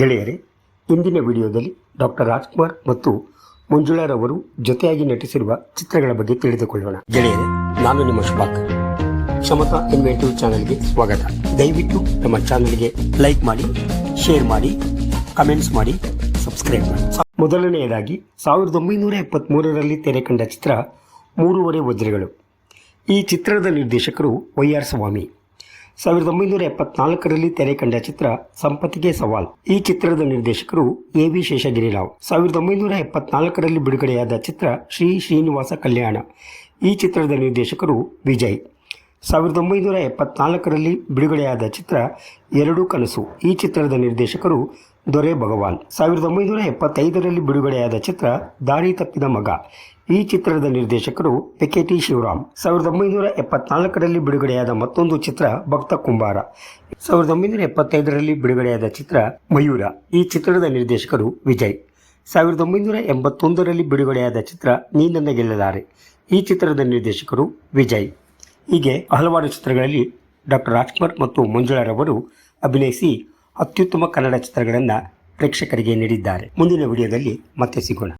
ಗೆಳೆಯರೇ, ಇಂದಿನ ವಿಡಿಯೋದಲ್ಲಿ ಡಾಕ್ಟರ್ ರಾಜ್ಕುಮಾರ್ ಮತ್ತು ಮಂಜುಳಾರವರು ಜೊತೆಯಾಗಿ ನಟಿಸಿರುವ ಚಿತ್ರಗಳ ಬಗ್ಗೆ ತಿಳಿದುಕೊಳ್ಳೋಣ. ಗೆಳೆಯರೇ, ನಾನು ನಿಮ್ಮ ಶುಭಾಕ್. ಕ್ಷಮತಾ ಇನ್ವೆಂಟಿವ್ ಚಾನೆಲ್ಗೆ ಸ್ವಾಗತ. ದಯವಿಟ್ಟು ನಮ್ಮ ಚಾನೆಲ್ಗೆ ಲೈಕ್ ಮಾಡಿ, ಶೇರ್ ಮಾಡಿ, ಕಮೆಂಟ್ಸ್ ಮಾಡಿ, ಸಬ್ಸ್ಕ್ರೈಬ್ ಮಾಡಿ. ಮೊದಲನೆಯದಾಗಿ, ಸಾವಿರದ ಒಂಬೈನೂರ ಎಪ್ಪತ್ತ್ಮೂರರಲ್ಲಿ ತೆರೆ ಕಂಡ ಚಿತ್ರ ಮೂರುವರೆ ವಜ್ರಗಳು. ಈ ಚಿತ್ರದ ನಿರ್ದೇಶಕರು ವೈ ಆರ್ ಸ್ವಾಮಿ. ಸಾವಿರದ ಒಂಬೈನೂರ ಎಪ್ಪತ್ನಾಲ್ಕರಲ್ಲಿ ತೆರೆ ಕಂಡ ಚಿತ್ರ ಸಂಪತ್ತಿಗೆ ಸವಾಲ್. ಈ ಚಿತ್ರದ ನಿರ್ದೇಶಕರು ಎ ವಿ ಶೇಷಗಿರಿರಾವ್ ಸಾವಿರದ ಒಂಬೈನೂರ ಎಪ್ಪತ್ನಾಲ್ಕರಲ್ಲಿ ಬಿಡುಗಡೆಯಾದ ಚಿತ್ರ ಶ್ರೀ ಶ್ರೀನಿವಾಸ ಕಲ್ಯಾಣ. ಈ ಚಿತ್ರದ ನಿರ್ದೇಶಕರು ವಿಜಯ್. ಸಾವಿರದ ಒಂಬೈನೂರ ಎಪ್ಪತ್ನಾಲ್ಕರಲ್ಲಿ ಬಿಡುಗಡೆಯಾದ ಚಿತ್ರ ಎರಡು ಕನಸು. ಈ ಚಿತ್ರದ ನಿರ್ದೇಶಕರು ದೊರೆ ಭಗವಾನ್. ಸಾವಿರದ ಒಂಬೈನೂರ ಎಪ್ಪತ್ತೈದರಲ್ಲಿ ಬಿಡುಗಡೆಯಾದ ಚಿತ್ರ ದಾರಿ ತಪ್ಪಿದ ಮಗ. ಈ ಚಿತ್ರದ ನಿರ್ದೇಶಕರು ಪಿಕೆಟಿ ಶಿವರಾಮ್. ಸಾವಿರದ ಒಂಬೈನೂರ ಎಪ್ಪತ್ನಾಲ್ಕರಲ್ಲಿ ಬಿಡುಗಡೆಯಾದ ಮತ್ತೊಂದು ಚಿತ್ರ ಭಕ್ತ ಕುಂಬಾರ. ಸಾವಿರದ ಒಂಬೈನೂರ ಎಪ್ಪತ್ತೈದರಲ್ಲಿ ಬಿಡುಗಡೆಯಾದ ಚಿತ್ರ ಮಯೂರ. ಈ ಚಿತ್ರದ ನಿರ್ದೇಶಕರು ವಿಜಯ್. ಸಾವಿರದ ಒಂಬೈನೂರ ಎಂಬತ್ತೊಂದರಲ್ಲಿ ಬಿಡುಗಡೆಯಾದ ಚಿತ್ರ ನೀನನ್ನ ಗೆಲ್ಲಲಾರೆ. ಈ ಚಿತ್ರದ ನಿರ್ದೇಶಕರು ವಿಜಯ್. ಹೀಗೆ ಹಲವಾರು ಚಿತ್ರಗಳಲ್ಲಿ ಡಾಕ್ಟರ್ ರಾಜ್ಕುಮಾರ್ ಮತ್ತು ಮಂಜುಳಾರವರು ಅಭಿನಯಿಸಿ ಅತ್ಯುತ್ತಮ ಕನ್ನಡ ಚಿತ್ರಗಳನ್ನು ಪ್ರೇಕ್ಷಕರಿಗೆ ನೀಡಿದ್ದಾರೆ. ಮುಂದಿನ ವಿಡಿಯೋದಲ್ಲಿ ಮತ್ತೆ ಸಿಗೋಣ.